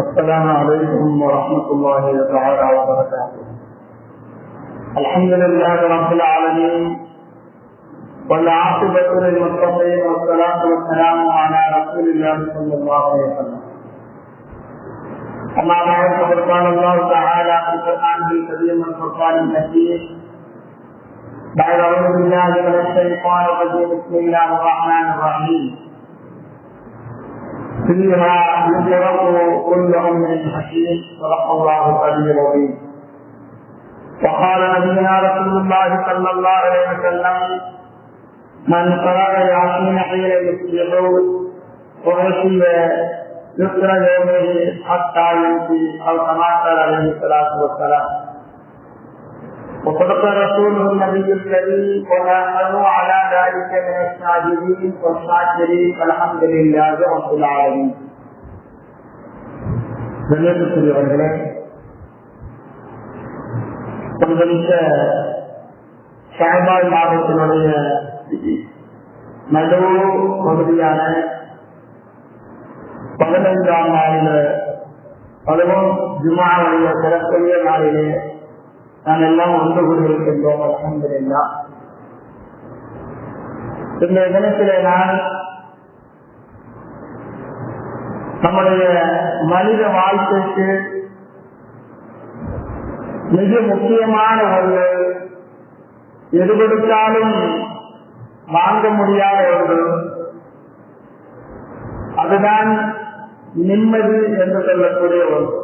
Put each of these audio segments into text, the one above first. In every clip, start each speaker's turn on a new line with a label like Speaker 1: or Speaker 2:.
Speaker 1: السلام عليكم ورحمة الله تعالى وبركاته. الحمد لله رب العالمين والعاقبة للمتقين والصلاة والسلام على رسول الله صلى الله عليه وسلم. أما بعد فقد قال الله تعالى في القرآن الكريم والفرقان المجيد بعد أعوذ بالله من الشيطان الرجيم. بسم الله الرحمن الرحيم. فيها يفرق كل أمر حكيم صدق الله العلي العظيم. وقال نبينا رسول الله صلى الله عليه وسلم من قرأ ياسين حين يصبحون وغشي يسر يومه حتى يمشي أو كما قال عليه الصلاة والسلام. وصدق رسوله النبي الكريم ونحن على ذلك من الشاهدين والشاكرين الحمد لله رب العالمين கண்ணியத்துக்குரியவர்களே பங்களித்த ஷாபாய் மாவட்டத்தினுடைய நடு பகுதியான பதினைந்தாம் நாளில அதுவும் ஜுமாவுடைய சிறப்புரிய நாளிலே நாம் எல்லாம் ஒன்று கூடியிருக்கின்றோம் அலமதுல்லா இந்த தினத்தில நான் நம்முடைய மனித வாழ்க்கைக்கு மிக முக்கியமான ஒரு எது கொடுத்தாலும் வாங்க முடியாத ஒன்று. அதுதான் நிம்மதி என்று சொல்லக்கூடிய ஒன்று.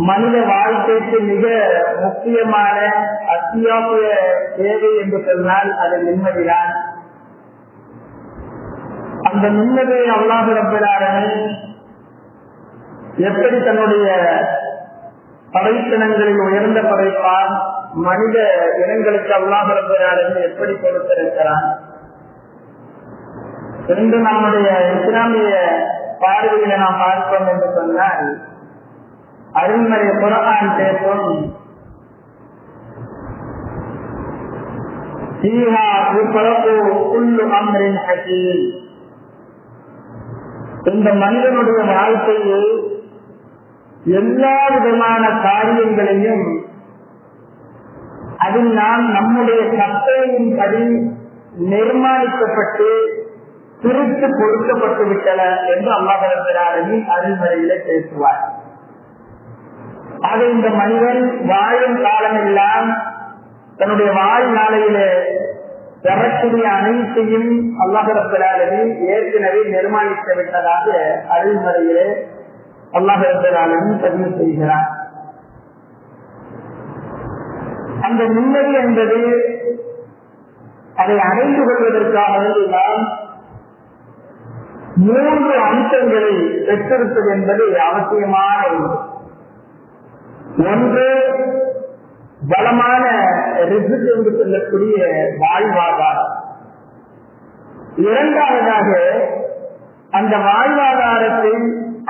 Speaker 1: மனித வாழ்க்கைக்கு மிக முக்கியமான அத்தியாவசிய தேவை என்று சொன்னால் அது நிம்மதிதான். அந்த நிம்மதியை அல்லாஹு எப்படி தன்னுடைய படைத்தனங்களில் உயர்ந்த படைப்பான் மனித இனங்களுக்கு அல்லாஹு ரப்பலாரனை எப்படி கொடுத்திருக்கிறான்? என்று நம்முடைய இஸ்லாமிய பார்வையில நாம் பார்ப்போம் என்று சொன்னால் அருண்மறை குரான் பேசும். இந்த மனிதனுடைய வாழ்க்கையில் எல்லா விதமான காரியங்களையும் அதில் நாம் நம்முடைய கட்டளையின்படி நிர்மாணிக்கப்பட்டு திருத்து கொடுக்கப்பட்டு விட்டன என்று அம்மா பரப்பினாரையும் அருள்மறையில பேசுவார். ஆக இந்த மனிதன் வாழும் காலமெல்லாம் தன்னுடைய வாழ்நாளையில பெறக்கூடிய அனைத்தையும் அல்லாஹரப்பிலாளரில் ஏற்கனவே நிர்மாணித்து விட்டதாக அருள்முறையிலே அல்லாஹரப்பிலாளரும் பதிவு செய்கிறார். அந்த நிம்மதி என்பது அதை அடைந்து கொள்வதற்காக நாம் மூன்று அம்சங்களை பெற்றிருப்பது என்பது அவசியமான ஒன்று. ஒன்று பலமான ரிசிட் என்று சொல்லக்கூடிய வாழ்வாதாரம். இரண்டாவதாக அந்த வாழ்வாதாரத்தை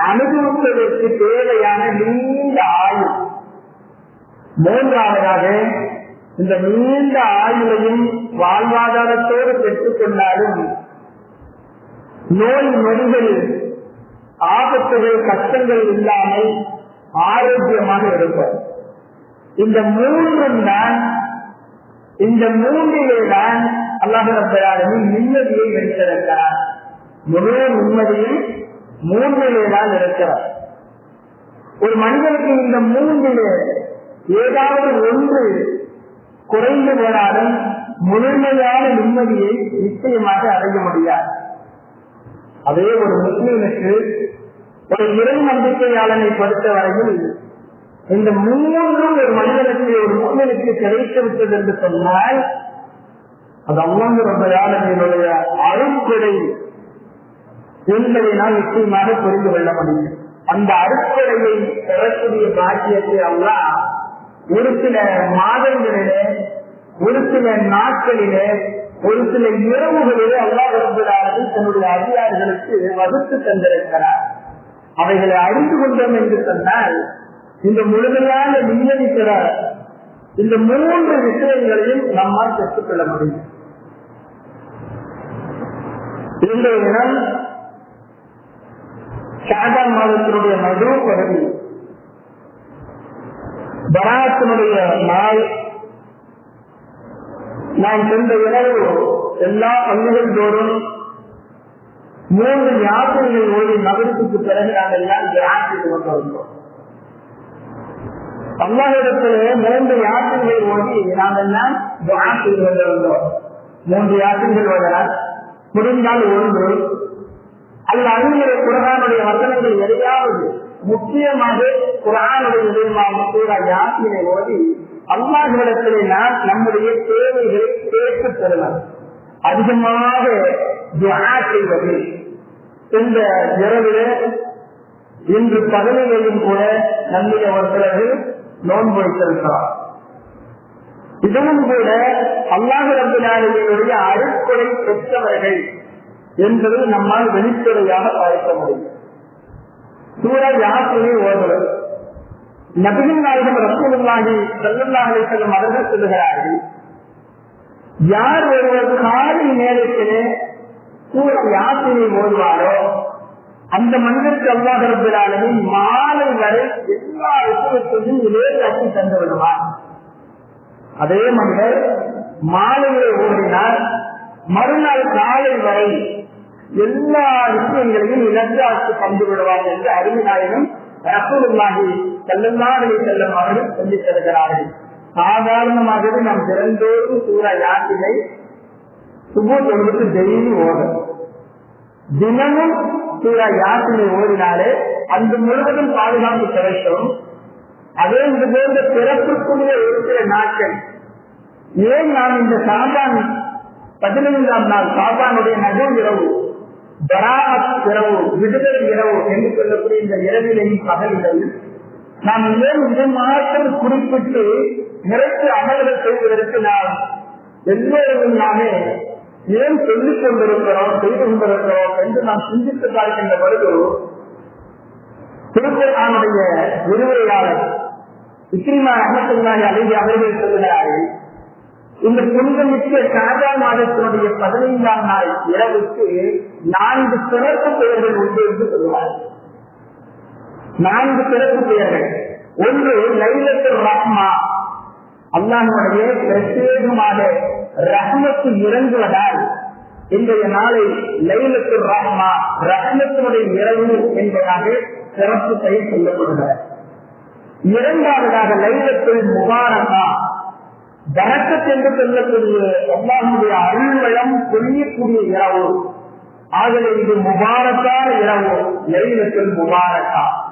Speaker 1: அனுபவிப்பதற்கு தேவையான நீண்ட ஆயுள் மூன்றாவதாக இந்த நீண்ட ஆயுளையும் வாழ்வாதாரத்தோடு பெற்றுக் கொண்டாலும் நோய் நொடிகள் ஆபத்துகள் கஷ்டங்கள் இல்லாமல் ஆரோக்கியமாக இருக்கும் இந்த மூன்றும் தான் இந்த மூன்றிலே தான் அல்லாஹரப்பராலும் நிம்மதியை வைத்திருக்கிறார் முழு நிம்மதியில் மூன்றிலே தான் இருக்கிறார். ஒரு மனிதனுக்கு இந்த மூன்றிலே ஏதாவது ஒன்று குறைந்து போனாலும் முழுமையான நிம்மதியை நிச்சயமாக அடைய முடியாது. அதே ஒரு முஸ்லீமுக்கு ஒரு இறை நம்பிக்கையாளனை பொறுத்தவரையில் இந்த மூன்றும் ஒரு மனிதனுக்கு ஒரு மூலனுக்கு கிடைத்து விட்டது என்று சொன்னால் அது அல்லாங்க ரொம்ப யாருடைய அருட்கொடை என்பதை நாம் நிச்சயமாக புரிந்து கொள்ள முடியும். அந்த அருட்கொடையை பெறக்கூடிய பாக்கியத்தை அல்லா ஒரு சில மாதங்களிலே ஒரு சில நாட்களிலே ஒரு சில இரவுகளிலே அல்லா விரும்புகிறார்கள் தன்னுடைய அதிகாரிகளுக்கு வகுத்து தந்திருக்கிறார். அவைகளை அறிந்து கொண்டோம் என்று சொன்னால் இந்த முழுமையான நிம்மதி இந்த மூன்று விஷயங்களையும் நம்மால் பெற்றுக்கொள்ள முடியும். இன்றைய தினம் சாதா மாதத்தினுடைய நடு பகுதி பராத்தினுடைய நாள் நாம் சென்ற இரவு எல்லா பங்குகள் தோறும் மூன்று யாத்திரைகள் ஓடி நகரத்துக்கு பிறகு நாங்கள் எல்லாம் யாத்திரை கொண்டு அல்லாஹிடத்திலே மூன்று யாத்திரைகள் ஓடி நாங்கள் எல்லாம் யாத்திரை கொண்டு மூன்று யாத்திரைகள் ஓடலாம் முடிந்தால் ஒன்று. அல்ல அறிஞர குரானுடைய வசனங்கள் எதையாவது முக்கியமாக குரானுடைய விதமாக கூட யாத்திரை ஓடி அல்லாஹிடத்திலே நாம் நம்முடைய தேவைகளை கேட்டு பெறலாம் அதிகமாக துவா செய்வது. இந்த இரவில் இன்று பகலிலேயும் கூட நம்முடைய ஒரு சிலர்கள் நோன்பு வைத்திருக்கிறார் இதுவும் கூட அல்லாஹ் ரபினாலுடைய அருட்கொடை பெற்றவர்கள் என்பது நம்மால் வெளிப்படையாக பார்க்க முடியும். சூழ யாத்திரை ஓடுவது நபிகள் நாயகம் ரசூலுல்லாஹி செல்லுல்லாஹி செல்லும் அவர்கள் சொல்லுகிறார்கள் யார் ஒருவர் காலை நேரத்திலே கூட யாத்திரை ஓடுவாரோ அந்த மனிதருக்கு அல்லாஹ் மாலை வரை எல்லா விஷயத்தையும் இதே கட்டி தந்து விடுவார். அதே மனிதர் மாலையை ஓடினார் மறுநாள் காலை வரை எல்லா விஷயங்களையும் இலக்காக்கு பந்து விடுவார் என்று அறிவிநாயகம் ரசூலுல்லாஹி செல்லல்லாஹி செல்லும் அவர்கள் சொல்லித் தருகிறார்கள். சாதாரணமாகவே நாம் திறந்தோறும் சூற யாத்திரை சுப தொழுக்கு டெய்லி ஓடும் தினமும் சூற யாத்திரை ஓடினாலே அந்த முழுவதும் பாதுகாப்பு கிடைக்கும். அதே இது போன்ற பிறப்புக்குரிய ஒரு சில நாட்கள். ஏன் நாம் இந்த சாபான் பதினைந்தாம் நாள் சாபானுடைய நடு இரவு பராமத் இரவு விடுதலை இரவு என்று சொல்லக்கூடிய இந்த இரவிலையும் பகலிலையும் நாம் ஏன் இதை மாற்றம் குறிப்பிட்டு நிறைத்து அமல்கள் செய்வதற்கு நாம் எல்லோரும் நாமே ஏன் சொல்லிக் கொண்டிருக்கிறோம் செய்து கொண்டிருக்கிறோம் என்று நாம் சிந்தித்து பார்க்கின்ற பொழுது திருக்குறானுடைய விரிவுரையாளர் இஸ்ரீமா அகமத்துல்லாஹி அலைவி அவர்கள் சொல்கிறார்கள் இந்த புனிதமிக்க சாதா மாதத்தினுடைய பதினைந்தாம் நாள் இரவுக்கு நான்கு சிறப்பு பெயர்கள் உண்டு என்று சொல்லுவார் நான்கு சிறப்பு பெயர்கள். ஒன்று லைலத்து ரஹ்மா. அல்லாஹனுடைய பிரத்யேகமாக ரஹ்மத்து இறங்குவதால் இன்றைய நாளை லைலத்து ரஹ்மா ரஹ்மத்தினுடைய இரவு என்பதாக சிறப்பு பெயர் சொல்லப்படுகிறார் இரண்டாவதாக லைலத்தில் முபாரகா. தனக்கத் என்று சொல்லக்கூடிய அல்லாஹுடைய அருள்வளம் சொல்லக்கூடிய இரவு. ஆகவே இது முபாரக்கான இரவு லைலத்தில் முபாரக்கா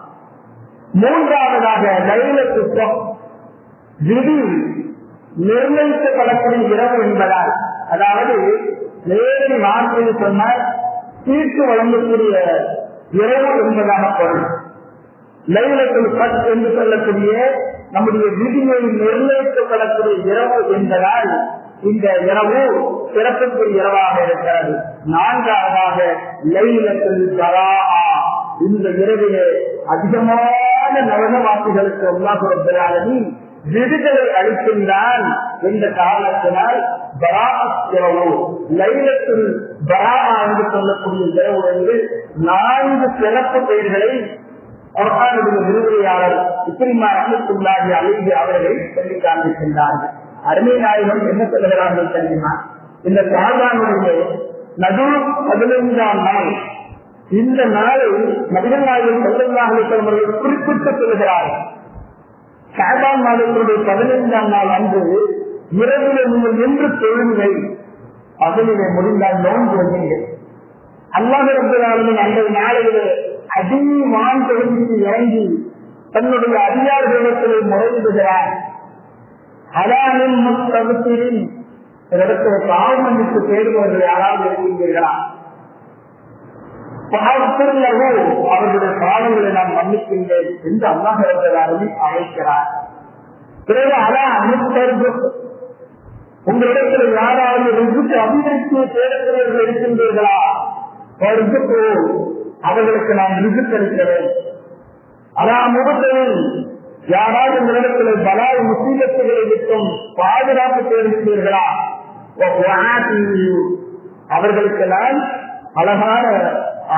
Speaker 1: மூன்றாவதாக லைலத்து விதி நிர்ணயிக்கப்படக்கூடிய இரவு என்பதால் அதாவது நேரடி மாற்றி சொன்னால் தீர்த்து வழங்கக்கூடிய இரவு என்பதாக பொருள். லைலத்தில் பத் என்று சொல்லக்கூடிய நம்முடைய விதியை நிர்ணயிக்கப்படக்கூடிய இரவு என்பதால் இந்த இரவு சிறப்புக்குரிய இரவாக இருக்கிறது. நான்காவதாக லைலத்தில் பரா இந்த இரவிலே அதிகமான நவனவாசிகளுக்கு உல்லாசுரத்தினாலும் விடுதலை அளிக்கின்றான் என்ற காரணத்தினால் பராத் லைலத்தில் பராமா என்று சொல்லக்கூடிய இரவு நான்கு சிறப்பு பெயர்களை குர்ஆனுடைய விரிவுரையாளர் இப்படிமா ரஹமத்துல்லாஹி அலைஹி அவர்களை சொல்லி காண்பிக்கின்றார்கள். அருமை நாயகம் என்ன சொல்கிறார்கள் தெரியுமா? இந்த சாதானுடைய நடு பதினைந்தாம் நாள் இந்த நாளை நபிகள் நாயகம் செல்லல்லாஹ் அவர்கள் குறிப்பிட்டு சொல்கிறார்கள் சாபான் மாதத்தினுடைய பதினைந்தாம் நாள் அன்று இரவில் நீங்கள் நின்று தொழுங்கள். பகலிலே முடிந்தால் நோன்பு வந்தீர்கள் அல்லாஹ் அந்த நாளையிலே அதிகமான் தொகுதிக்கு இறங்கி தன்னுடைய அதிகாரிகளிடத்தில் முறையிடுகிறார். அலானின் முத்தகத்தின் இடத்துல பாவ மன்னிப்பு தேடுபவர்கள் யாராவது இருக்கின்றீர்களா? அவர்களுடைய பாவங்களை நான் மன்னிக்கின்றேன் என்று அல்லாஹ் ரபுல்லாலுமே அழைக்கிறார். பிறகு அதான் அனுத்தர்வு உங்களிடத்தில் யாராவது ரிசுக்கு அபிவிருத்தியை தேடுகிறவர்கள் இருக்கின்றீர்களா? ரிசுக்கு அவர்களுக்கு நான் ரிசுக்கு அளிக்கிறேன். அதா முகத்தில் யாராவது உங்களிடத்தில் பலாய் முசீலத்துகளை விட்டும் பாதுகாப்பு தேடுகிறீர்களா அவர்களுக்கு நான் அழகான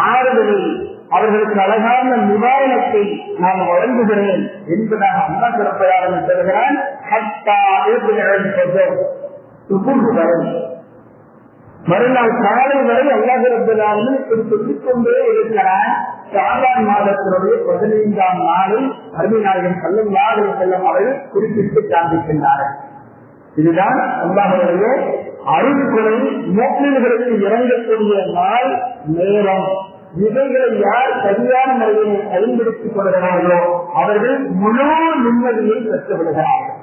Speaker 1: ஆறுதலை அவர்களுக்கு அழகான நிவாரணத்தை நான் வழங்குகிறேன் என்பதாக அண்ணா சிறப்பையாளன் தருகிறான் வரை மறுநாள் காலை வரை அல்லாஹிரப்பிலாலும் இப்படி சொல்லிக் கொண்டே இருக்கிறான். சாதான் மாதத்தினுடைய பதினைந்தாம் நாளில் அருமைநாயகன் செல்லும் யாரும் செல்லும் அவர்கள் குறிப்பிட்டு காண்பிக்கின்றார்கள். இதுதான் அல்லாஹருடைய அருள்குறை மோக்கில்களுக்கு இறங்கக்கூடிய நாள் நேரம். இவைகளை யார் சரியான முறையை பயன்படுத்திக் கொள்கிறார்களோ அவர்கள் முழு நிம்மதியை பெற்றுவிடுகிறார்கள்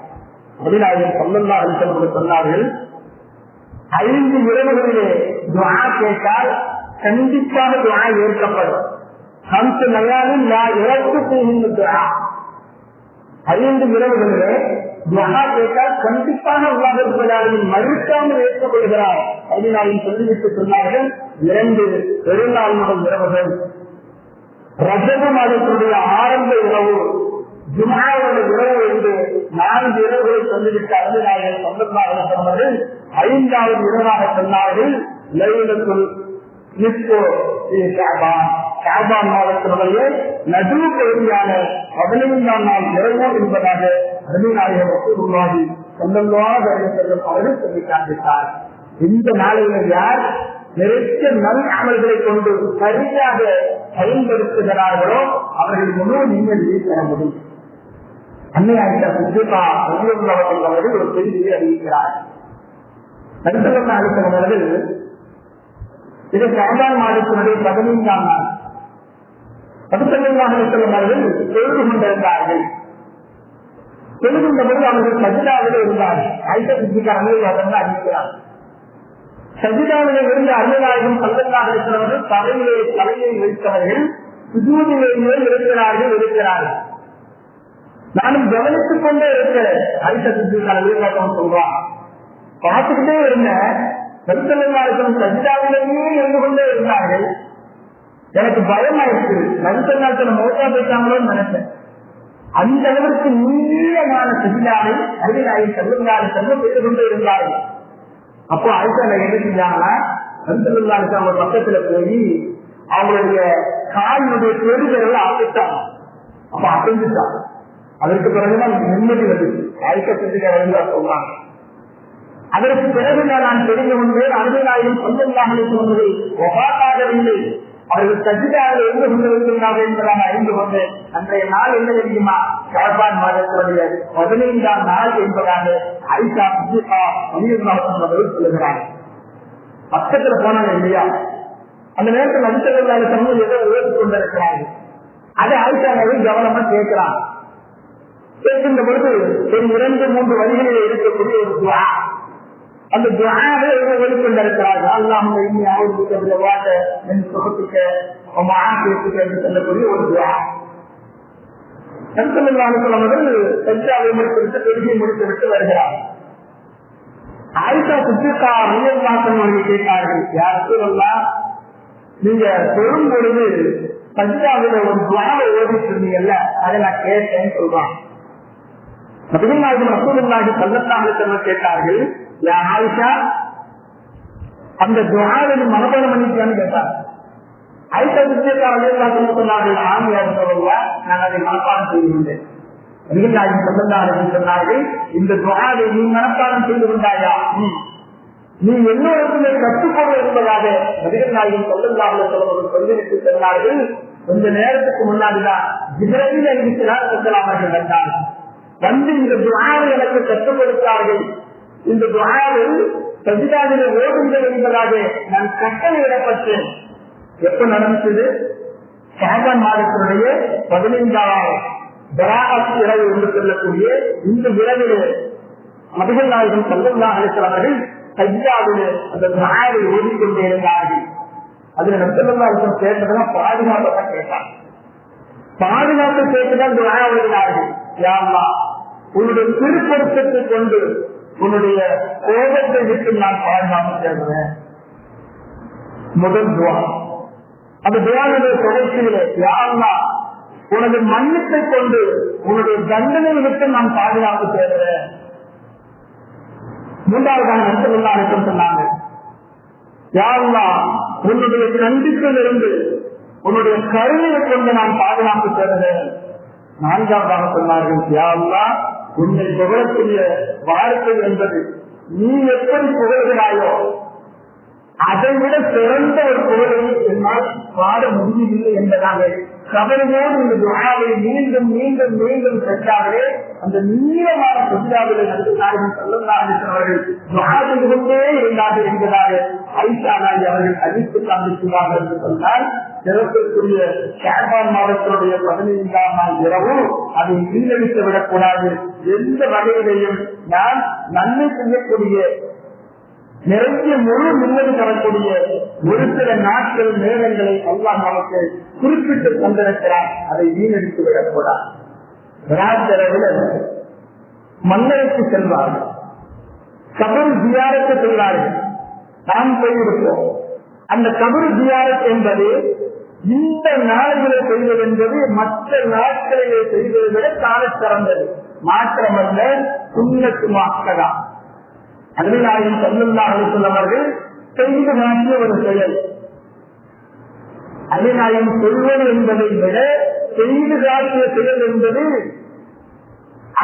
Speaker 1: அருமைநாயகன் செல்லும் யாரு சொன்னார்கள் ஐந்து இரவுகளிலே துவா கேட்டால் கண்டிப்பாக துவா ஏற்கப்படும். ஹம்ச நயாலும் நான் இறக்கு செய்கின்ற துவா ஐந்து இரவுகளிலே துவா கேட்டால் கண்டிப்பாக உள்ளாவின் மறுக்காமல் ஏற்கப்படுகிறார் பதினாலில் சொல்லிவிட்டு சொன்னார்கள் இரண்டு பெருநாள் முதல் இரவுகள். ரஜப மாதத்தினுடைய ஆரம்ப இரவு ஜுமாவோட உறவு என்று நான்கு இரவுகளை சொல்லிவிட்டு அருமையாளர்கள் சொந்தமாக சொன்னவர்கள் ஐந்தாவது இரவாக சொன்னார்கள் லைலத்துள் ஷாபான். மாதத்தினுடைய நடுவு பகுதியான பதினைந்தாம் நாள் இரவு என்பதாக அருமைநாயகர் உருவாகி சொந்தமாக அவர்கள் சொல்லி காண்பித்தார் இந்த நாளில் யார் நிறைய நல் அமல்களை கொண்டு சரியாக பயன்படுத்துகிறார்களோ அவர்கள் முழு நிம்மதியை பெற முடியும். அன்னையாயிட்ட சுஜிபா அவர்கள் ஒரு செய்தியை அறிவிக்கிறார். நடுத்தரம் அளித்தவர்கள் இது சாதாரண மாதத்தினுடைய பதினைந்தாம் நாள் படுத்தலைவாக இருக்கிறவர்கள் தொழுது கொண்டிருந்தார்கள். தொழுகின்ற பொழுது அவர்கள் சஜிதாவிலே இருந்தார்கள். ஐட்ட சுத்திக்காரர்கள் அறிவிக்கிறார். சஜிதாவிலே இருந்து அருளாயும் பல்லக்காக இருக்கிறவர்கள் தலையிலே தலையை வைத்தவர்கள் சுஜூதிலேயே இருக்கிறார்கள் இருக்கிறார்கள் நானும் கவனித்துக் கொண்டே இருக்கிறேன். ஐட்ட சுத்திக்காரர்கள் சொல்றான். பார்த்துக்கிட்டே இருந்தேன். நடுத்தலாளுக்கும் சஜிதாவிலேயே இருந்து கொண்டே இருந்தார்கள். எனக்கு பயம் பயமாயிடுச்சு நடுத்தலாத்துல மோசா போயிட்டாங்களோன்னு நினைச்சேன். அந்த அளவிற்கு நீளமான சஜிதாவை அருவினாயை செல்லுங்கால செல்வம் செய்து கொண்டு இருந்தார்கள். அப்போ அடுத்த என்ன செஞ்சாங்கன்னா நடுத்தலாளுக்கு அவங்க பக்கத்துல போய் அவங்களுடைய காலினுடைய பெருதல் அசைத்தாங்க அப்ப அசைஞ்சுட்டாங்க. அதற்கு பிறகுதான் நிம்மதி வந்துச்சு. ஆயிஷா செஞ்சுக்க சொன்னாங்க அதற்கு பிறகு நான் தெரிந்து கொண்டேன். அருமையாயும் சொந்தமாக சொன்னதை ஒபாத்தாகவில்லை. அவர்கள் சஜிதாக இருந்து கொண்டிருக்கிறார்கள் நான் அறிந்து கொண்டேன். அன்றைய நாள் என்ன தெரியுமா? ஷாபான் மாதத்தினுடைய பதினைந்தாம் நாள் என்பதாக ஐசா புஜிகா அமீர்நாதன் சொல்லுகிறார் பக்கத்துல போனாங்க இல்லையா? அந்த நேரத்தில் நடித்தவர்களாக சமூகம் ஏதோ உயர்த்து கொண்டிருக்கிறார்கள். அதை ஆயிஷாவை கவனமா கேட்கிறாங்க கேட்கின்ற பொழுது ஒரு இரண்டு மூன்று வழிகளில் இருக்கக்கூடிய ஒரு துவா. அந்த துவாவை வெளிக்கொண்டிருக்கிறார்கள் அல்லாம இன்னி ஆயுத வாட்ட என் சுகத்துக்க என்று சொல்லக்கூடிய ஒரு துவா. அவர்கள் சஞ்சாவை முடித்துவிட்டு பெருகி முடித்துவிட்டு வருகிறார். ஆயிஷா சுற்றுக்கா மீனவாசன் அவர்கள் கேட்டார்கள் யார் சொல்லலாம் நீங்க சொல்லும் பொழுது சஞ்சாவில ஒரு துவாவை ஓடிட்டு இருந்தீங்கல்ல அதை நான் கேட்டேன்னு சொல்றான். நபிகள்நாயகம் ரசூலுல்லாஹி ஸல்லல்லாஹு அலைஹி கேட்டார்கள் யா ஆயிஷா அந்த துஆவை மனப்பாடம் பண்ணிட்டியான்னு கேட்டார். ஆயிஷா விஷயத்தை சொன்னார்கள் ஆமியா சொல்லலாம் நான் அதை மனப்பாடம் செய்திருந்தேன் சொன்னார்கள் இந்த துஆவை நீ மனப்பாடம் செய்து கொண்டாயா? நீ எல்லோருக்குமே கற்றுக்கொள்ள இருப்பதாக நபிகள் நாயகம் ஸல்லல்லாஹு சொல்லிவிட்டு சொன்னார்கள் கொஞ்ச நேரத்துக்கு முன்னாடிதான் ஜிப்ரீல் அலைஹிஸ்ஸலாம் அவர்கள் வந்து இந்த துவாவை எனக்கு கற்றுக் கொடுத்தார்கள். இந்த துவாவை சஜிதாவில ஓடுங்கள் என்பதாக நான் கட்டளையிடப்பட்டேன். எப்ப நடந்தது? ஷாபான் மாதத்தினுடைய பதினைந்தாவது பராத் இரவு என்று சொல்லக்கூடிய இந்த இரவிலே மதுகள் நாயகம் சல்லல்லா அலிஸ்லாமர்கள் சஜிதாவிலே அந்த நாயரை ஓடிக்கொண்டே இருந்தார்கள். அதுல நத்தல்லா கேட்டதுதான் பாதுகாப்பதான் கேட்டாங்க பாதுகாப்பு கேட்டுதான் துவா ஓடினார்கள் யாருலா உன்னுடைய திருப்பொருத்தத்தை கொண்டு உன்னுடைய கோபத்தை விட்டு நான் பாதுகாப்பு தேடுவேன். முதல் துவா. அந்த துவானுடைய தொடர்ச்சியிலே யாருன்னா உனது மன்னிப்பை கொண்டு உன்னுடைய தண்டனை விட்டு நான் பாதுகாப்பு தேடுறேன் மூன்றாவதான நண்பர்கள்லாம் நண்பர்கள் சொன்னாங்க. யாருன்னா உன்னுடைய கண்டிப்பில் உன்னுடைய கருணையை கொண்டு நான் பாதுகாப்பு தேடுறேன் நான்காவதாக சொன்னார்கள் யாருன்னா உன்னை புகழக்கூடிய வாழ்க்கை என்பது நீ எப்படி புகழ்கிறாயோ அதை விட சிறந்த ஒரு புகழை என்னால் பாட முடியவில்லை என்பதாக கவலையோடு இந்த துவாவை மீண்டும் மீண்டும் மீண்டும் பெற்றார்களே அந்த நீளமான புதியாவிலே நடந்து நாயகம் செல்லந்தார்கள் துவாவில் கொண்டே இருந்தார்கள் என்பதாக ஐஷா நாய் அவர்கள் அறிவித்து காண்பிக்கிறார்கள் என்று சொன்னால் சிறப்பிற்குரிய ஷாபான் மாதத்தினுடைய பதினைந்தாம் நாள் இரவு அதை வீணடித்து விடக்கூடாது எந்த வகையிலையும் நான் நன்மை செய்யக்கூடிய நிறைய முழு நிம்மதி தரக்கூடிய ஒரு சில நாட்கள் நேரங்களை அல்லாஹ் நமக்கு குறிப்பிட்டு தந்திருக்கிறார். அதை வீணடித்து விடக்கூடாது. ராத்திரவில் மன்னருக்கு செல்வார்கள். கபர் ஜியாரத்து செல்வார்கள். நாம் போயிருப்போம். அந்த கபர் ஜியாரத் என்பது இந்த நாடுகளை செய்வது என்பது மற்ற நாட்களிலே செய்வதை விட கால சிறந்தது. மாற்றமல்ல சுண்ணத்து மாக்கதான் அருளாயும் செல்லுள்ளார்கள் சொல்லவர்கள் செய்து மாற்றிய ஒரு செயல். அருளாயும் சொல்வது என்பதை விட செய்து காட்டிய செயல் என்பது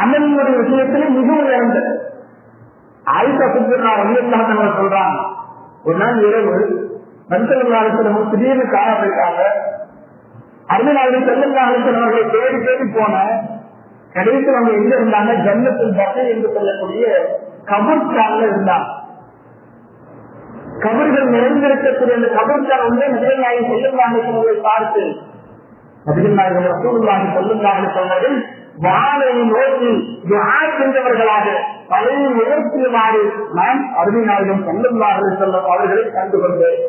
Speaker 1: அமலினுடைய விஷயத்தில் மிகவும் உயர்ந்தது. ஆயுஷா சுந்தரா வலியத்தாக சொல்றாங்க ஒரு நாள் இரவு மருத்துவ திடீர்னு காணப்பட்டாங்க அருளாயும் செல்லுள்ளார்கள் அவர்களை தேடி தேடி போன கடைசி அவங்க எங்க இருந்தாங்க? ஜன்னத்தில் பசை என்று சொல்லக்கூடிய கபர்ஸ்தான்ல இருந்தார் கபர்கள் நிறைந்திருக்கக்கூடிய அந்த கபர்ஸ்தான் உள்ளே நபிகள்நாயகி செல்லுங்காக பார்த்து நபிகள்நாயகம் ரசூலுல்லாஹி செல்லுங்காக சொன்னதில் வானை நோக்கி துஆ சென்றவர்களாக தலையை உயர்த்தியவாறு நான் அருமைநாயகம் செல்லுங்காக செல்லும் அவர்களை கண்டு கொண்டேன்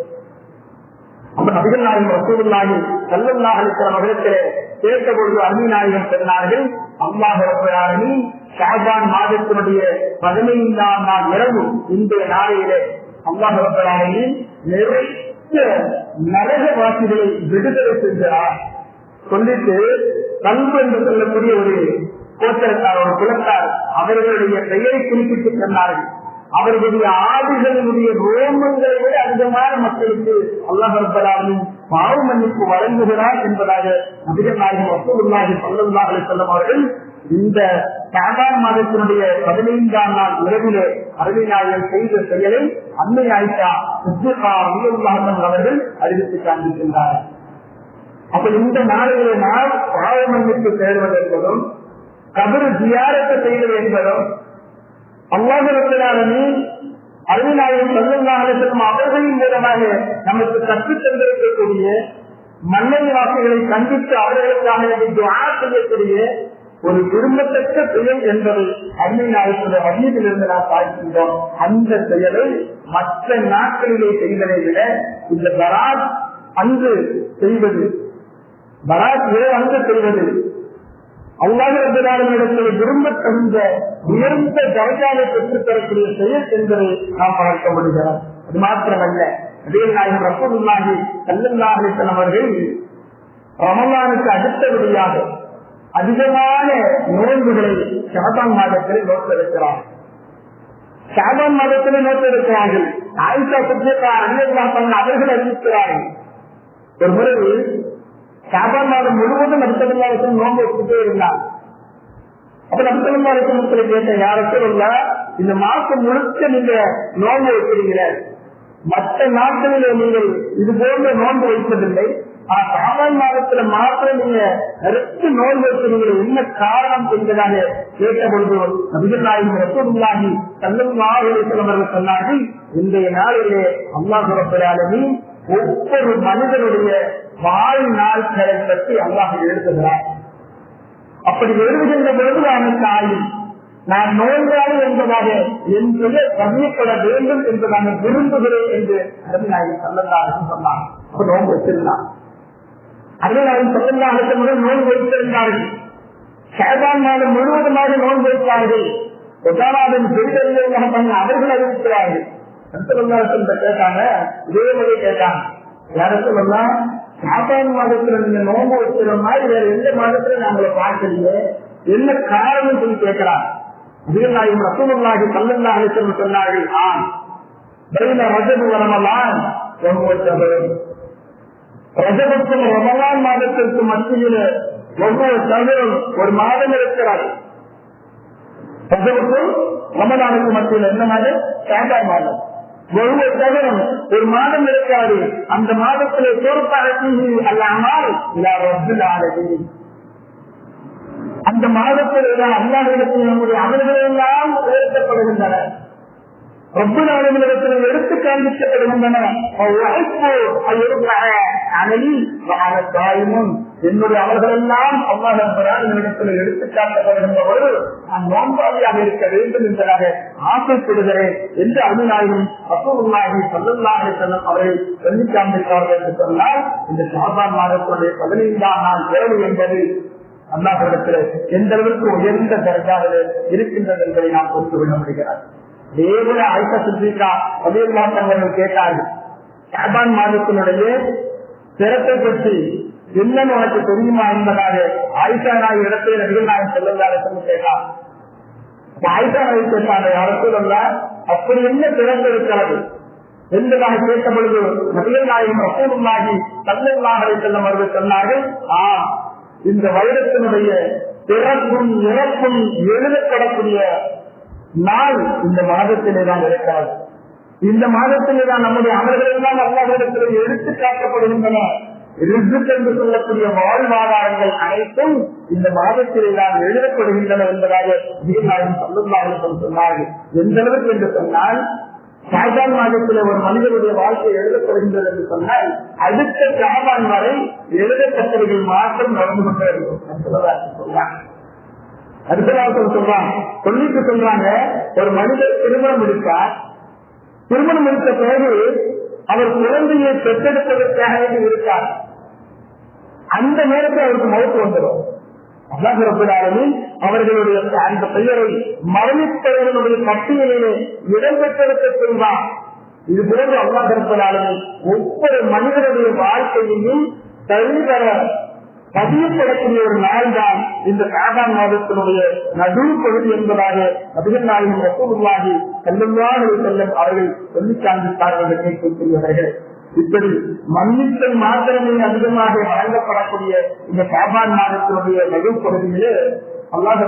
Speaker 1: அப்ப நபிகள் நாயகம் ரசூலுல்லாஹி செல்லுல்லாஹ் அவர்களிடத்திலே கேட்ட பொழுது அருமை நாயகம் சொன்னார்கள் அல்லாஹ் ஷாஜான் மாதத்தினுடைய பதினைந்தாம் நாள் இரவு இன்றைய நாளையிலே அல்லாஹ் ரப்பராணி நிறைய நரகவாசிகளை விடுதலை செஞ்சார். சொல்லிட்டு கல்வி என்று சொல்லக்கூடிய ஒரு கோச்சரத்தார் ஒரு குலத்தார் அவர்களுடைய பெயரை குறிப்பிட்டு சொன்னார்கள் அவர்களுடைய ஆடுகளினுடைய ரோமங்களை விட அதிகமான மக்களுக்கு அல்லாஹ் ரப்பராணி பாவ மன்னிப்பு வழங்குகிறார் என்பதாக நபிகள் நாயகம் வசூலுல்லாஹி சல்லல்லாஹு செல்லும் அவர்கள் இந்த சாபான் மாதத்தினுடைய பதினைந்தாம் நாள் இரவிலே அருமையாளர்கள் செய்த செயலை அன்னை ஆயிஷா அவர்கள் அறிவித்து காண்பிக்கின்றார்கள். அப்ப இந்த நாளிலே நாள் பாவ மன்னிப்பு தேடுவது என்பதும் கபரு ஜியாரத்தை செய்வது என்பதும் அல்லாஹிரத்தினாலுமே அருமையாளர்கள் செல்லும் அவர்களின் மூலமாக நமக்கு கற்றுத் தந்திருக்கக்கூடிய மன்னை வாக்குகளை கண்டித்து அவர்களுக்கான செய்யக்கூடிய ஒரு விரும்பத்தக்க செயல் என்பதை அன்னை நாயகத்துடைய வழியிலிருந்து நாம் பார்க்கின்றோம். அந்த செயலை மற்ற நாட்களிலே செய்வதை விட இந்த பராத் அன்று செய்வது பராத் இரவு அன்று செய்வது அல்லாஹிடத்தில் விரும்ப தகுந்த உயர்ந்த தரஜாவை பெற்றுத் தரக்கூடிய செயல் என்பதை நாம் பார்க்க முடிகிறோம் அது மாத்திரமல்ல. அதே நாயகம் ரசூலுல்லாஹி சல்லல்லாஹு அவர்கள் ரமலானுக்கு அடுத்தபடியாக அதிகமான நோன்புகளை ஷாபான் மாதத்தில் நோக்கெடுக்கிறார். ஷாபான் மாதத்தில் நோக்கெடுக்கிறார்கள். ஆயிஷா சுத்தியக்கா அண்ணன் அவர்கள் அறிவிக்கிறார்கள். ஒரு முறை ஷாபான் மாதம் முழுவதும் நடுத்தமிழ்நாடு நோன்பு வச்சுட்டே இருந்தார். அப்ப நடுத்தமிழ்நாடு மக்களை கேட்ட யாருக்கும் இல்ல இந்த மாசம் முழுக்க நீங்க நோன்பு வைக்கிறீங்க மற்ற நாட்களிலே நீங்கள் இது போன்ற நோன்பு வைப்பதில்லை. சாமான் மாதத்துல மாத்திரம் நீங்க நிறைய நோய் வைக்கிறீங்க என்ன காரணம் என்பதாக கேட்டபொழுது பொழுது நபிகள் நாயகம் சொன்னார்கள் இன்றைய நாளிலே அம்மா சுரப்பிலாலுமே ஒவ்வொரு மனிதனுடைய வாழ்நாட்களை பற்றி அல்லாஹ் எழுதுகிறார். அப்படி எழுதுகின்ற பொழுது அவனுக்கு ஆயும் நான் நோயாளி என்பதாக என்பது பெயர் பதியப்பட வேண்டும் என்று நான் விரும்புகிறேன் என்று அருமையாயி சொல்லலாம் சொன்னார் அப்ப நோன்பு வச்சிருந்தான் அருமையாயி சொல்லலாம் முதல் நோய் வைத்திருந்தார்கள். ஷேபான் மாதம் முழுவதுமாக நோய் வைத்தார்கள். ஒட்டானாவின் பெரிதறிஞர்களாக பண்ண அவர்கள் அறிவிக்கிறார்கள். கேட்டாங்க இதே முறை கேட்டாங்க. யாரும் ஷாபான் மாதத்துல நீங்க நோன்பு வைக்கிற மாதிரி வேற எந்த மாதத்துல நாங்களை பார்க்கலையே என்ன காரணம் சொல்லி கேட்கிறார் வீரநாயகம் ரசூலுல்லாஹி ஸல்லல்லாஹு அலைஹி வஸல்லம் சொன்னார்கள் ஆம். பைன ரஜபு ரஜபத்தும் ரமலான் மாதத்திற்கு மத்தியில் ஒவ்வொரு தகவலும் ஒரு மாதம் இருக்கிறார். ரஜபத்தும் ரமலானுக்கு மத்தியில் என்ன மாதம்? சாண்டார் மாதம். ஒவ்வொரு தகவலும் ஒரு மாதம் இருக்காது அந்த மாதத்திலே பொறுப்பாக அல்லாமல் அந்த மாதத்தில் அல்லாஹிடத்தில் நம்முடைய அமல்கள் எல்லாம் உயர்த்தப்படுகின்றன. ரப்பு எடுத்து காண்பிக்கப்படுகின்றன என்னுடைய அவர்கள் எல்லாம் அல்லாஹிடத்தில் எடுத்து காட்டப்படுகின்ற பொழுது நான் நோன்பாளியாக இருக்க வேண்டும் என்பதாக ஆசைப்படுகிறேன் என்று அருணாயும் அசூருல்லாஹி சல்லுல்லாஹி செல்லும் அவரை சொல்லி காண்பித்தார்கள் என்று சொன்னால் இந்த ஷாபான் மாதத்துடைய பதினைந்தாம் நாள் தேவை என்பது அல்லாஹிடத்தில் எந்த அளவுக்கு உயர்ந்த தரஜாவில் இருக்கின்றது என்பதை நாம் புரிந்து கொள்ள முடிகிறார் தேவன ஆய்த்த சுத்திகா பதிவாட்டங்கள் கேட்டார்கள். ஷாபான் மாதத்தினுடைய சிறப்பை பற்றி என்னன்னு உனக்கு தெரியுமா என்பதாக ஆயிஷா நாய் இடத்தில் நடிகர் நாயன் செல்லதாரத்தில் கேட்டான். ஆயிஷா நாய் கேட்டாங்க யாருக்கும் அல்ல அப்படி என்ன சிறப்பு இருக்கிறது? என்பதாக கேட்ட பொழுது நபிகள் நாயகம் ரசூலுல்லாஹி சல்லல்லாஹு செல்லும் அவர்கள் சொன்னார்கள் ஆ இந்த வைரத்தினுடைய பிறப்பும் இறப்பும் எழுதப்படக்கூடிய நாள் இந்த மாதத்திலே தான் இருக்கிறது இந்த மாதத்திலே தான் நம்முடைய அமல்கள் எல்லாம் அல்லாவிடத்தில் எடுத்து காட்டப்படுகின்றன. ரிசுக் என்று சொல்லக்கூடிய வாழ்வாதாரங்கள் அனைத்தும் இந்த மாதத்திலே தான் எழுதப்படுகின்றன என்பதாக வீரநாயகம் சொல்லுள்ளார்கள் சொன்னார்கள். எந்த அளவுக்கு என்று சொன்னால் சாய்பான் மாதத்தில் ஒரு மனிதனுடைய வாழ்க்கை எழுதப்படுகின்றது என்று சொன்னால் அடுத்த சாபான் வரை எழுதப்பட்டவர்கள் மாற்றம் நடந்து கொண்டே இருக்கும் சொல்றாங்க அடுத்ததாக சொல்றாங்க சொல்லிட்டு சொல்றாங்க ஒரு மனிதர் திருமணம் எடுத்தார் திருமணம் எடுத்த பிறகு அவர் குழந்தையை பெற்றெடுப்பதற்காக இருக்கார். அந்த நேரத்தில் அவருக்கு மௌத்து வந்துடும். அல்லாஹிரப்பினாலும் அவர்களுடைய அந்த பெயரை மரணித்தவர்களுடைய பட்டியலிலே இடம்பெற்றிருக்க செய்வார் இது போன்று அல்லாஹிரப்பினாலும் ஒவ்வொரு மனிதனுடைய வாழ்க்கையையும் தனிதர பதியப்படக்கூடிய ஒரு நாள் தான் இந்த காபான் மாதத்தினுடைய நடு பகுதி என்பதாக நபிகள் நாளின் ரசூலுல்லாஹி செல்லவாக செல்லும் அவர்கள் சொல்லி காண்பித்தார்கள் இப்படி மன்னித்தல் மாத்திரமே அதிகமாக வழங்கப்படக்கூடிய இந்த காபான் மாதத்தினுடைய நடு பகுதியிலே அல்லாஹ்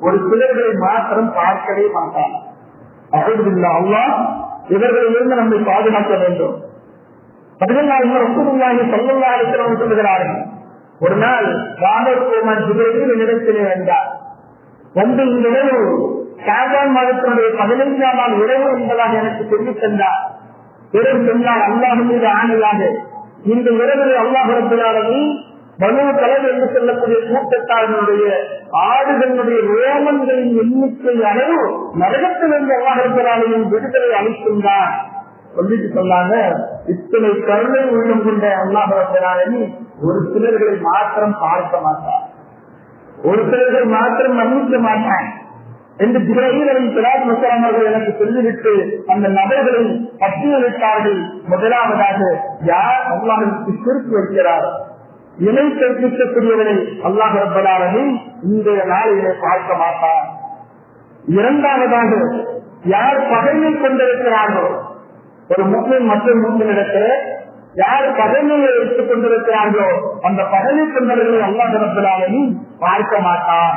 Speaker 1: ஒரு சிலர்களை மாத்திரம் பார்க்கவே மாட்டான். அகதில்லா அல்லா இவர்களிலிருந்து நம்மை பாதுகாக்க வேண்டும். பதினெண்டாயிரம் ரசூலுல்லாஹி ஸல்லல்லாஹு சொல்லுகிறார்கள் ஒரு நாள் ராமகுமார் ஜிபரையில் என்னிடத்திலே வந்தார். வந்து இந்த இரவு ஷாபான் மாதத்தினுடைய பதினைந்தாம் நாள் இரவு என்பதாக எனக்கு சொல்லித் தந்தார். பெரும் சொன்னால் அல்லாஹ் மீது ஆணையாக இந்த இரவில் அல்லாஹுரத்தினாலும் மனு தலைவர் என்று சொல்லக்கூடிய கூட்டத்தாரனுடைய ஆடுகளுடைய ரோமன்களின் எண்ணிக்கை அளவு நரகத்திலிருந்து அல்லாஹுரத்தினாலையும் விடுதலை அளிக்கின்றார் சொல்லிட்டு சொன்னாங்க இத்தனை கருணை உள்ளம் கொண்ட அல்லாஹுரத்தினாலும் ஒரு சிலர்களை மாத்திரம் பார்க்க மாட்டார். ஒரு சிலர்கள் மாத்திரம் மன்னிக்க மாட்டான் என்று திரையிலும் பிராத் முஸ்லாம் அவர்கள் எனக்கு சொல்லிவிட்டு அந்த நபர்களை பட்டியலிட்டார்கள். முதலாவதாக யார் அல்லாஹிற்கு சிரித்து வைக்கிறார் இணை கற்பிக்கக்கூடியவரை அல்லாஹ் ரப்பதாரனை இன்றைய நாளிலே பார்க்க மாட்டார். இரண்டாவதாக யார் பகையை கொண்டிருக்கிறார்களோ ஒரு முஸ்லிம் மற்றொரு முஸ்லிமிடத்தில் யார் பகைமையை எடுத்துக் கொண்டிருக்கிறார்களோ அந்த பகைமை தொண்டர்களை அல்லா ரப்பலாரனின் பார்க்க மாட்டான்.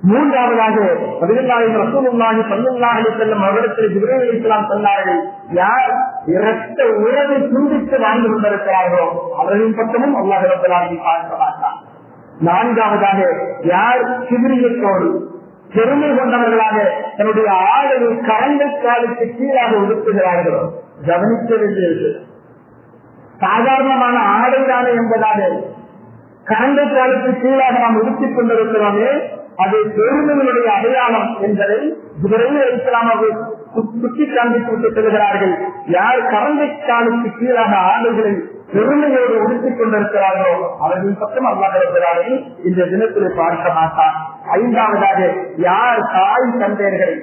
Speaker 1: மூன்றாவதாக பதினெண்டாயிரம் ரசூலுல்லாஹி ஸல்லல்லாஹு செல்லும் அவரிடத்தில் விரைவிக்கலாம் சொன்னார்கள் யார் இரத்த உறவை துண்டித்து வாழ்ந்து கொண்டிருக்கிறார்களோ அவர்களின் பக்கமும் அல்லாஹ் ரப்பலாகி பார்க்க மாட்டான். நான்காவதாக யார் சிவிரியத்தோடு பெருமை கொண்டவர்களாக தன்னுடைய ஆடலை கரண்ட காலுக்கு கீழாக ஒதுக்குகிறார்களோ கவனிக்க வேண்டியது சாதாரணமான ஆடைதானே என்பதாக கரண்ட காலுக்கு கீழாக நாம் ஒதுக்கிக் கொண்டிருக்கிறோமே அது பெருமைகளுடைய அடையாளம் என்பதை விரைவில் இஸ்லாம் சுட்டி காண்பித்து விட்டு செல்கிறார்கள். யார் கரண்டை காலுக்கு கீழாக ஆடைகளை பெருமையோடு உடுத்திக் கொண்டிருக்கிறார்களோ அவர்களின் பக்கம் அல்லாஹர்கள் இந்த தினத்தில் பார்க்க மாட்டான். ஐந்தாவதாக யார் தாய் தந்தையர்கள்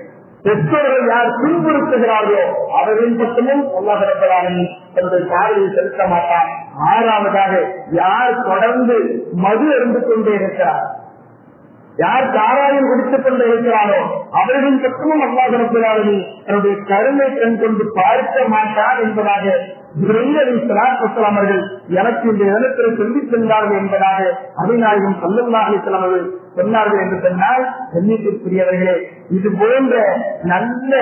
Speaker 1: பெற்றோர்கள் யார் துன்புறுத்துகிறார்களோ அவர்களின் பக்கமும் அல்லாஹர்களாலும் தன்னுடைய பார்வையை செலுத்த மாட்டான். ஆறாவதாக யார் தொடர்ந்து மது இருந்து கொண்டே இருக்கிறார்? யார் தாராயம் குடித்துக் கொண்டு இருக்கிறாரோ அவர்களின் பக்கமும் அல்லாஹரப்பிலாளி தன்னுடைய கருமை கண் கொண்டு பார்க்க மாட்டார் என்பதாக அவர்கள் எனக்கு இந்த இடத்தில் சொல்லி சென்றார்கள் என்பதாக அபிநாயகம் சல்லல்லாஹி அவர்கள் சொன்னார்கள் என்று சொன்னால் கண்ணியத்திற்குரியவர்களே இது போன்ற நல்ல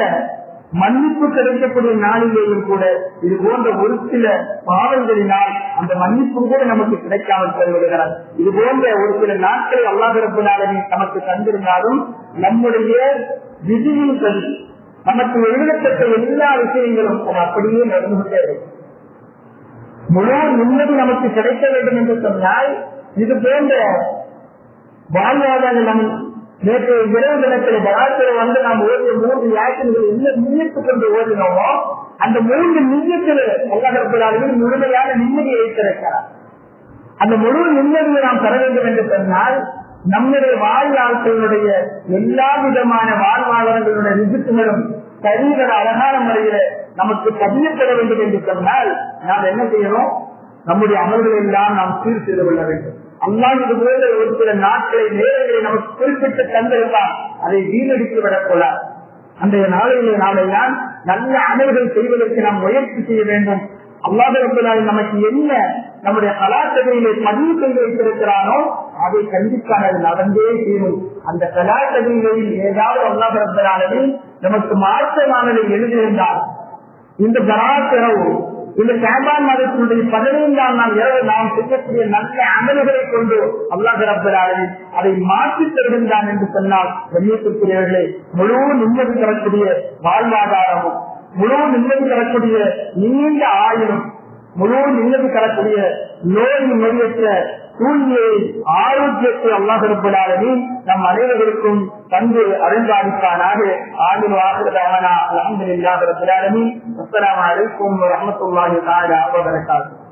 Speaker 1: மன்னிப்பு கிடைக்கக்கூடிய நாளிலேயும் கூட இது போன்ற ஒரு சில பாவங்களினால் அந்த மன்னிப்பு கூட நமக்கு கிடைக்காமல் பெறுகிறார் இது போன்ற ஒரு சில நாட்களை அல்லாஹிறப்பினாலே நமக்கு தந்திருந்தாலும் நம்முடைய விதியின் சரி நமக்கு எழுதப்பட்ட எல்லா விஷயங்களும் அப்படியே நடந்து கொண்டே இருக்கும். முழு நிம்மதி நமக்கு கிடைக்க வேண்டும் என்று சொன்னால் இது போன்ற வாழ்வாதார நம் நேற்று இரவு தினத்தில் பராத்திரம் வந்து நாம் ஓடிய மூன்று யாத்திரைகள் என்ன முன்னிட்டு கொண்டு ஓடினோமோ அந்த மூன்று நிம்மத்தில் அல்லாஹர்களாலும் முழுமையான நிம்மதியை வைத்திருக்கிறார் அந்த முழு நிம்மதியை நாம் பெற வேண்டும் என்று சொன்னால் நம்முடைய வாழ்வாளர்களுடைய எல்லா விதமான வாழ்வாளர்களுடைய விபத்துகளும் சரிவர அழகான முறையில நமக்கு பதியப்பட வேண்டும் என்று சொன்னால் நாம் என்ன செய்யணும்? நம்முடைய அமல்களை எல்லாம் நாம் சீர் செய்து கொள்ள வேண்டும். அல்லாஹ் இது போல ஒரு சில நாட்களை நேரங்களை நமக்கு குறிப்பிட்டு தந்திருந்தால் அதை வீணடித்து விடக்கூடாது அன்றைய நாளையிலே நாளை நான் நல்ல அமல்கள் செய்வதற்கு நாம் முயற்சி செய்ய வேண்டும். அல்லாத ரப்பலாய் நமக்கு என்ன நம்முடைய கலாச்சகையிலே பதிவு செய்து வைத்திருக்கிறானோ அதை கண்டிப்பாக அது நடந்தே தீரும். அந்த கலாச்சதைகளில் ஏதாவது அல்லாத ரப்பலானது நமக்கு மாற்றமானதை எழுதியிருந்தால் இந்த ஜனாத்திரவு இந்த சாபான் மாதத்தினுடைய பதினைந்தாம் நாள் இரவு நாம் செய்யக்கூடிய நல்ல அமல்களை கொண்டு அல்லாஹ் அதை மாற்றித் தருகின்றான் என்று சொன்னால் கண்ணியத்திற்குரியவர்களே முழு நிம்மதி தரக்கூடிய வாழ்வாதாரமும் முழு நிம்மதி தரக்கூடிய நீண்ட ஆயுளும் முழு நிம்மதி தரக்கூடிய நோய் நொடியற்ற தூய்மையை ஆரோக்கியத்தை அல்லாஹிருப்பதாலே நம் அனைவருக்கும் தந்து அருள்பாதிப்பானாக ஆயுள் ஆகிறதான அலமது இல்லாத அஸ்லாம் வலைக்கும் வரமத்துல்லாஹி தாலா வபரகாத்து